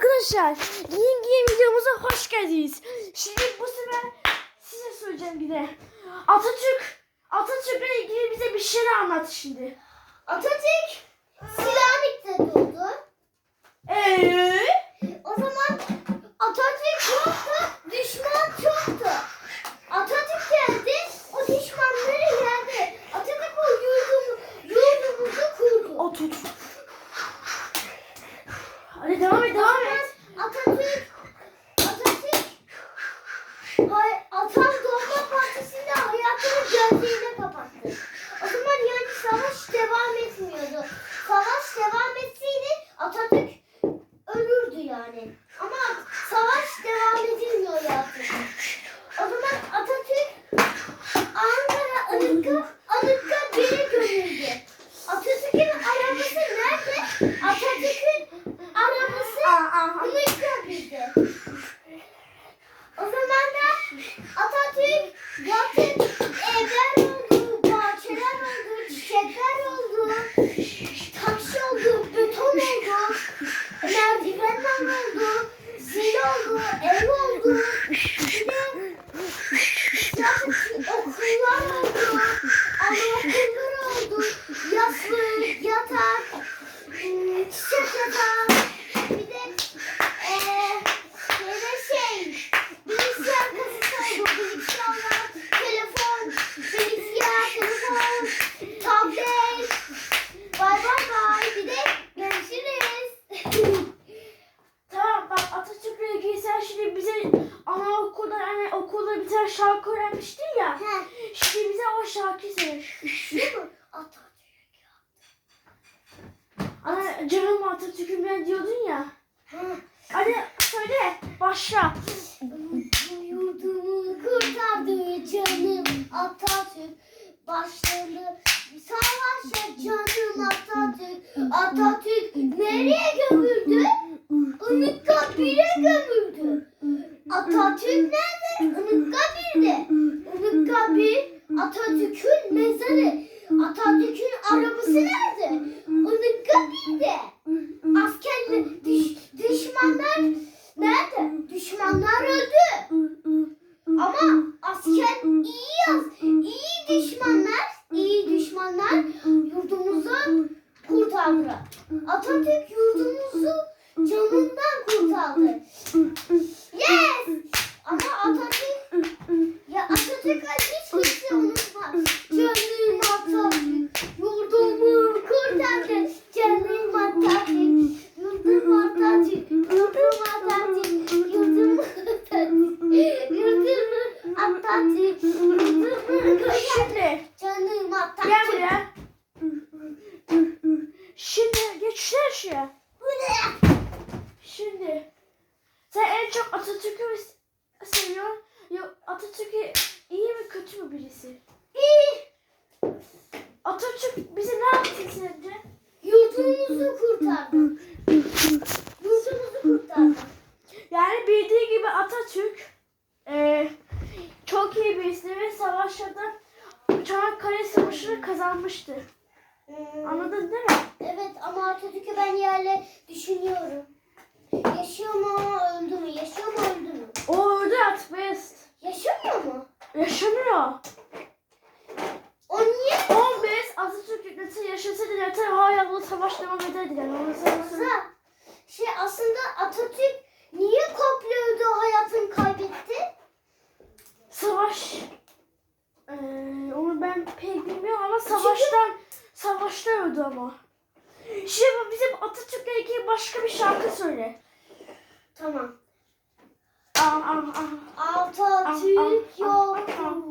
Arkadaşlar yeni yeni videomuza hoş geldiniz. Şimdi bu sefer size söyleyeceğim bir de. Atatürk Atatürk'le ilgili bize bir şeyler anlat şimdi. Atatürk Selanik'te doğdu. Eee? O zaman Atatürk yoktu, düşman çoktu. Atatürk geldi, o düşmanları yendi. Atatürk o yurdumu, yurdumuzu kurdu. Otur. Hadi devam et devam et. Atatürk, Atatürk, hay, Atam Doğma Partisi'nde hayatını gözlerine kapattı. O zaman yani savaş devam etmiyordu. Savaş devam etseydi Atatürk ölürdü yani. Ama savaş devam edilmiyor artık. O zaman şarkı öğrenmiştin ya. He, Şimdi bize o şarkıyı söyle. Ana canım Atatürk'üm ben diyordun ya. He. Hadi söyle başla. Yurdumu kurtardı canım Atatürk başladı savaşa canım Atatürk Atatürk nereye gömüldü? Anıtka bire gömüldü Atatürk nerede? Anıtka birde Anıtka bir Atatürk'ün mezarı Atatürk'ün arabası nerede? Anıtka birde Askerler, düş, düşmanlar nerede? Düşmanlar öldü. Ama asker iyi yaz. iyi düşmanlar, iyi düşmanlar yurdumuzu kurtardı. Atatürk yurdumuzu canından kurtardı. Yes! Ama Atatürk ya Atatürk hiç kimse unutmaz. Canım Atatürk yurdumu kurtardı. Canım Atatürk yurdum Atatürk yurdum Atatürk yurdum Atatürk yurdum Atatürk yurdumu kurtardı. Şimdi Canım gel Atatürk. buraya. Şimdi şuraya. Bu ne? Şimdi sen en çok Atatürk'ü mü seviyorsun? Yok Atatürk'ü iyi mi kötü mü birisi? İyi. Atatürk bize ne yaptı sence? Yurdumuzu kurtardı. Yurdumuzu kurtardı. Yani bildiği gibi Atatürk eee, çok iyi birisi ve savaşlarda Çanakkale Savaşı'nı kazanmıştı. Hmm, Anladın değil mi? Evet ama Atatürk'ü ben yerle düşünüyorum. Yaşıyor mu öldü mü? Yaşıyor mu öldü mü? O öldü at best. Yaşamıyor mu? Yaşamıyor. O niye? 15 Atatürk hükümeti yaşasaydı zaten hala bu savaş devam ederdi. Yani onu sana söyleyeyim. Kıza, şey aslında Atatürk niye komple öldü hayatını kaybetti? Savaş. Eee, onu ben pek bilmiyorum ama savaştan savaşta öldü ama. Şimdi bizim Atatürk'le ilgili başka bir şarkı söyle. Tamam. Atatürk yoktu,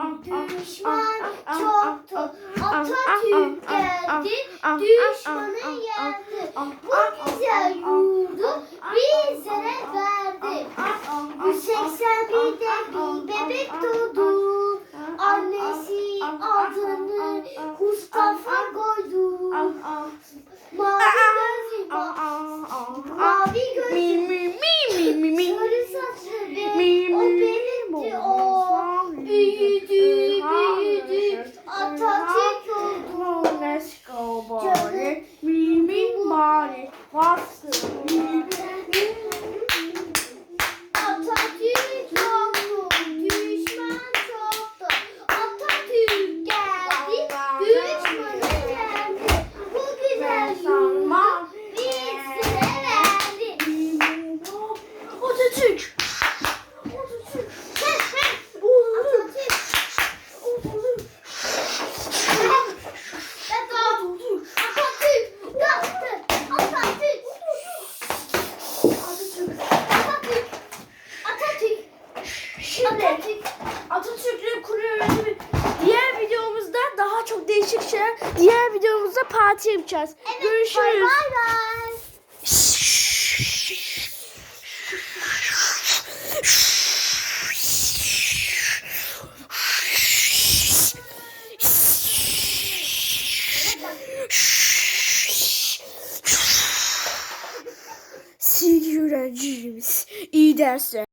düşman çoktu. Atatürk geldi, düşmanı yendi. Bu güzel yurdu bizlere verdi. Bu 81'de bir mavi gözlü, parti yapacağız. Evet, Görüşürüz. Bay bay. Sevgili öğrencilerimiz, iyi dersler.